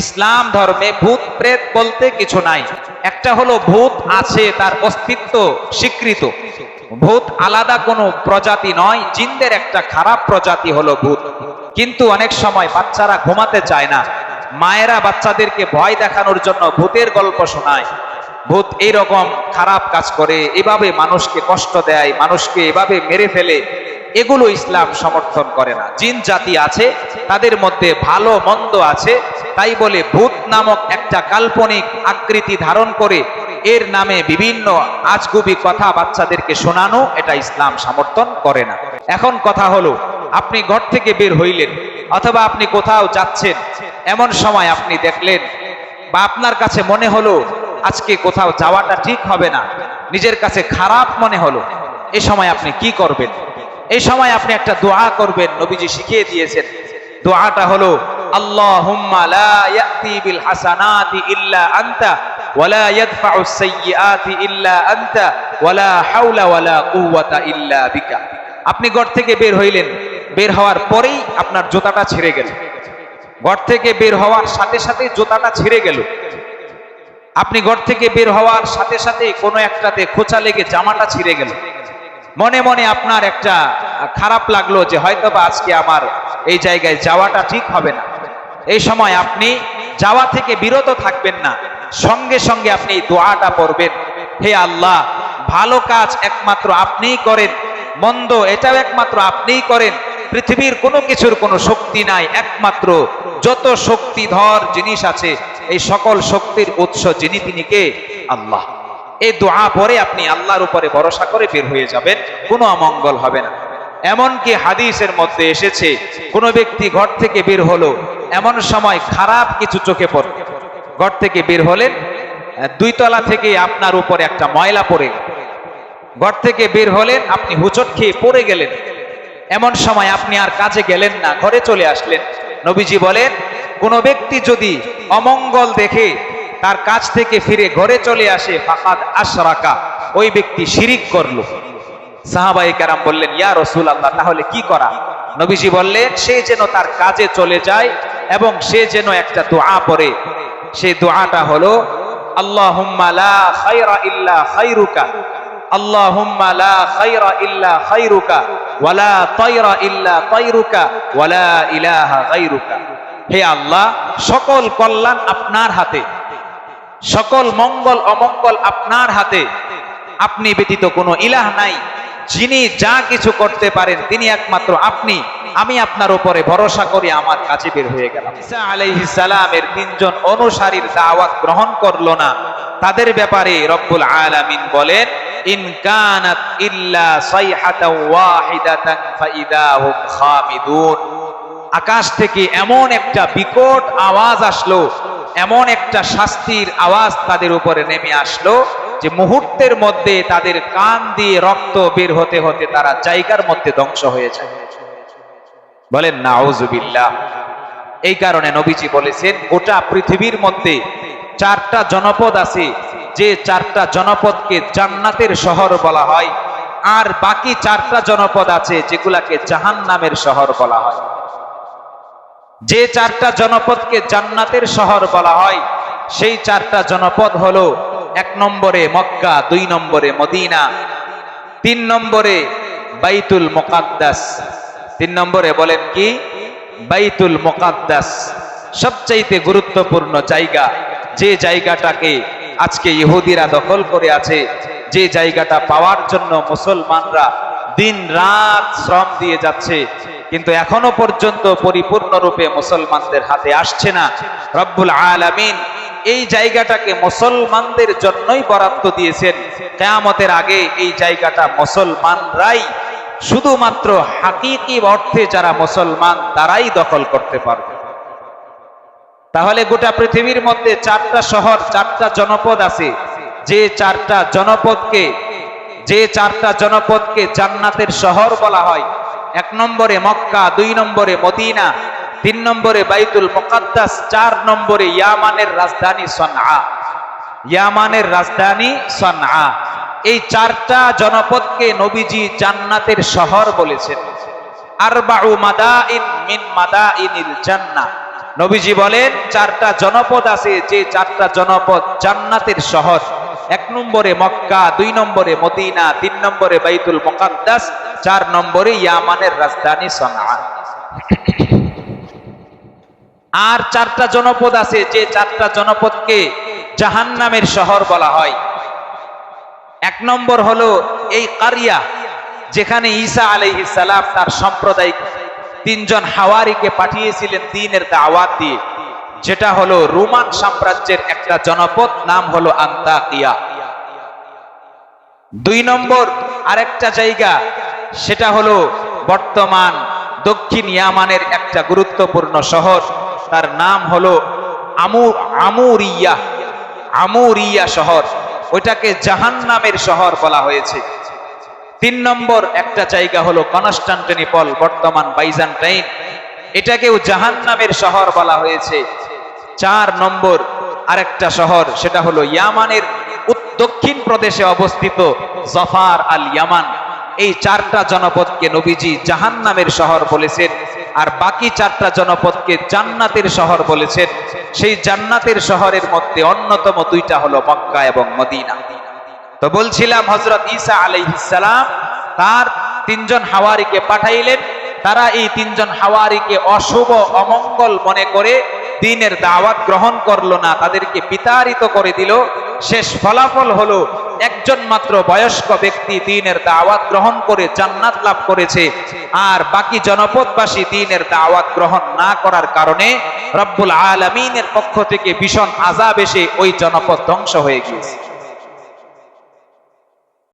ইসলাম ধর্মে ভূত প্রেত বলতে কিছু নাই। একটা হলো ভূত আছে, তার অস্তিত্ব স্বীকৃত। ভূত আলাদা কোনো প্রজাতি নয়, জিনদের একটা খারাপ প্রজাতি হলো ভূত। কিন্তু অনেক সময় বাচ্চারা ঘুমাতে চায় না। মায়েরা বাচ্চাদেরকে ভয় দেখানোর জন্য ভূতের গল্প শোনায়। ভূত এইরকম খারাপ কাজ করে, এভাবে মানুষকে কষ্ট দেয়, মানুষকে এভাবে মেরে ফেলে। এগুলো ইসলাম সমর্থন করে না। জিন জাতি আছে, তাদের মধ্যে ভালো মন্দ আছে, তাই বলে ভূত নামক একটা কাল্পনিক আকৃতি ধারণ করে এর নামে বিভিন্ন আজগুবি কথা বাচ্চাদেরকে শোনানো, এটা ইসলাম সমর্থন করে না। এখন কথা হলো, আপনি ঘর থেকে বের হইলেন, অথবা আপনি কোথাও যাচ্ছেন, এমন সময় আপনি দেখলেন, বা আপনার কাছে মনে হলো, আজকে কোথাও যাওয়াটা ঠিক হবে না, নিজের কাছে খারাপ মনে হলো, এ সময় আপনি কি করবেন? এই সময় আপনি একটা দোয়া করবেন, নবীজি শিখিয়ে দিয়েছেন। দোয়াটা হলো ওয়ালা বিকা। আপনি ঘর থেকে বের হইলেন। বের হওয়ার পরেই আপনার জুতাটা ছিঁড়ে গেল। ঘর থেকে বের হওয়ার সাথে সাথে জুতাটা ছিঁড়ে গেল। আপনি ঘর থেকে বের হওয়ার সাথে সাথে কোনো একটাতে খোঁচা লেগে জামাটা ছিঁড়ে গেল। মনে মনে আপনার একটা খারাপ লাগল যে হয়তো বা আজকে আমার এই জায়গায় যাওয়াটা ঠিক হবে না। এই সময় আপনি যাওয়া থেকে বিরত থাকবেন না। সঙ্গে সঙ্গে আপনি দোয়াটা পড়বেন। হে আল্লাহ, ভালো কাজ একমাত্র আপনিই করেন, মন্দ এটাও একমাত্র আপনিই করেন। পৃথিবীর কোনো কিছুর কোনো শক্তি নাই, একমাত্র যত শক্তিধর জিনিস আছে, এই সকল শক্তির উৎস যিনি তিনি কে? আল্লাহ। এই দোয়া পরে আপনি আল্লাহর উপরে ভরসা করে বের হয়ে যাবেন, কোনো অমঙ্গল হবে না। এমনকি হাদিসের মধ্যে এসেছে, কোন ব্যক্তি ঘর থেকে বের হলো, এমন সময় খারাপ কিছু চোখে পড়ে। ঘর থেকে বের হলেন, দুই তলা থেকে আপনার উপরে একটা ময়লা পড়ে। ঘর থেকে বের হলেন, আপনি হুচট খেয়ে পড়ে গেলেন। এমন সময় আপনি আর কাজে গেলেন না, ঘরে চলে আসলেন। নবীজি বলেন, কোন ব্যক্তি যদি অমঙ্গল দেখে তার কাজ থেকে ফিরে ঘরে চলে আসে, ফাকাদ আশরাকা, ওই ব্যক্তি শিরিক করল। সাহাবাই কারাম বললেন, ইয়া রসুল আল্লাহ তাহলে কি করা? নবীজি বললেন, সে যেন তার কাজে চলে যায় এবং সে যেন একটা দোয়া পড়ে। সেই দোয়াটা হলো ইল্লা ইল্লা ইল্লা ইলাহা হে আল্লাহ, সকল কল্যাণ আপনার হাতে। সকল মঙ্গল, অমঙ্গল আপনার হাতে। আপনি ব্যতীত কোনো ইলাহ নাই। যিনি যা কিছু করতে পারেন, তিনি একমাত্র আপনি। আমি আপনার উপরে ভরসা করি, আমার কাছে বের হয়ে গেলাম। ঈসা আলাইহিস সালামের তিনজন অনুসারীর দাওয়াত গ্রহণ করল না। তাদের ব্যাপারে রব্বুল আলামিন বলেন, ইন কানাত ইল্লা সাইহাতাও ওয়াহিদাতান ফাইদাহুম খামিদুন। আকাশ থেকে এমন একটা বিকট আওয়াজ আসলো এমন একটা শাস্তির আওয়াজ তাদের উপরে নেমে আসলো যে মুহূর্তের মধ্যে তাদের কান দিয়ে রক্ত বের হতে হতে তারা জায়গার মধ্যে ধ্বংস হয়ে যায়। বলেন নাউজুবিল্লাহ এই কারণে নবীজি বলেছেন, গোটা পৃথিবীর মধ্যে চারটা জনপদ আছে, যে চারটা জনপদকে জান্নাতের শহর বলা হয়। আর বাকি চারটা জনপদ আছে, যেগুলাকে জাহান্নামের শহর বলা হয়। যে চারটা জনপদকে জান্নাতের শহর বলা হয়, সেই চারটা জনপদ হলো এক নম্বরে মক্কা, দুই নম্বরে মদিনা, তিন নম্বরে বাইতুল মোকাদ্দাস। তিন নম্বরে বলেন কি? বাইতুল মোকাদ্দাস। সবচাইতে গুরুত্বপূর্ণ জায়গা, যে জায়গাটাকে আজকে ইহুদিরা দখল করে আছে, যে জায়গাটা পাওয়ার জন্য মুসলমানরা দিন রাত শ্রম দিয়ে যাচ্ছে কিন্তু এখনও পর্যন্ত পরিপূর্ণরূপে মুসলমানদের হাতে আসছে না। রব্বুল আলামিন এই জায়গাটাকে মুসলমানদের জন্যই বরাদ্দ দিয়েছেন। কেয়ামতের আগে এই জায়গাটা মুসলমানরাই শুধুমাত্র হাকিকি অর্থে যারা মুসলমান তারাই দখল করতে পারবে। তাহলে গোটা পৃথিবীর মধ্যে চারটা শহর, চারটা জনপদ আছে। যে চারটা জনপদকে, যে চারটা জনপদকে জান্নাতের শহর বলা হয় এক নম্বরে মক্কা, দুই নম্বরে মদিনা, তিন নম্বরে বাইতুল মুকাদ্দাস, চার নম্বরে ইয়ামানের রাজধানী সনআ। ইয়ামানের রাজধানী সনআ। এই চারটা জনপদকে নবীজি জান্নাতের শহর বলেছেন। আরবাউ মাদাইন মিন মাদাইনিল জান্নাহ। নবীজি বলেন, চারটা জনপদ আছে, যে চারটা জনপদ জান্নাতের শহর। এক নম্বরে মক্কা, দুই নম্বরে মদিনা, তিন নম্বরে বাইতুল মুকাদ্দাস চার নম্বরে ইয়ামানের রাজধানী সনআ আর চারটা জনপদ আছে, যে চারটা জনপদকে জাহান্নামের শহর বলা হয়। এক নম্বর হলো এই কারিয়া, যেখানে ঈসা আলাইহিস সালাম তার সাম্প্রদায়িক তিনজন হাওয়ারিকে পাঠিয়েছিলেন দিনের দাওয়াত দিয়ে। যেটা হলো রোমান সাম্রাজ্যের একটা জনপদ, নাম হলো আন্তাকিয়া। দুই নম্বর আরেকটা জায়গা সেটা হলো বর্তমান দক্ষিণ ইয়ামানের একটা গুরুত্বপূর্ণ শহর। তার নাম হলো আমুর আমুরিয়া। আমুরিয়া শহর। ওইটাকে জাহান্নামের শহর বলা হয়েছে। তিন নম্বর একটা জায়গা হলো কনস্টান্টিনিপল, বর্তমান বাইজান্টাইন এটাকেও জাহান্নামের শহর বলা হয়েছে। চার নম্বর আরেকটা শহর, সেটা হলো ইয়ামানের দক্ষিণ প্রদেশে অবস্থিত জফার আল ইয়ামান এই চারটা জনপদকে নবীজি জাহান্নামের শহর বলেছেন, আর বাকি চারটা জনপদকে জান্নাতের শহর বলেছেন। সেই জান্নাতের শহরের মধ্যে অন্যতম দুইটা হলো মক্কা এবং মদিনা। তো বলছিলাম হজরত ঈসা আলাইহিসসালাম তার তিনজন হাওয়ারিকে পাঠাইলেন। তারা এই তিনজন হাওয়ারিকে অশুভ অমঙ্গল মনে করে দিনের দাওয়াত গ্রহণ করল না, তাদেরকে বিতাড়িত করে দিল। শেষ ফলাফল হলো একজন মাত্র বয়স্ক ব্যক্তি দিনের দাওয়াত গ্রহণ করে জান্নাত লাভ করেছে, আর বাকি জনপদবাসী দিনের দাওয়াত গ্রহণ না করার কারণে রব্বুল আলমিনের পক্ষ থেকে ভীষণ আজাব এসে ওই জনপদ ধ্বংস হয়ে গিয়েছে।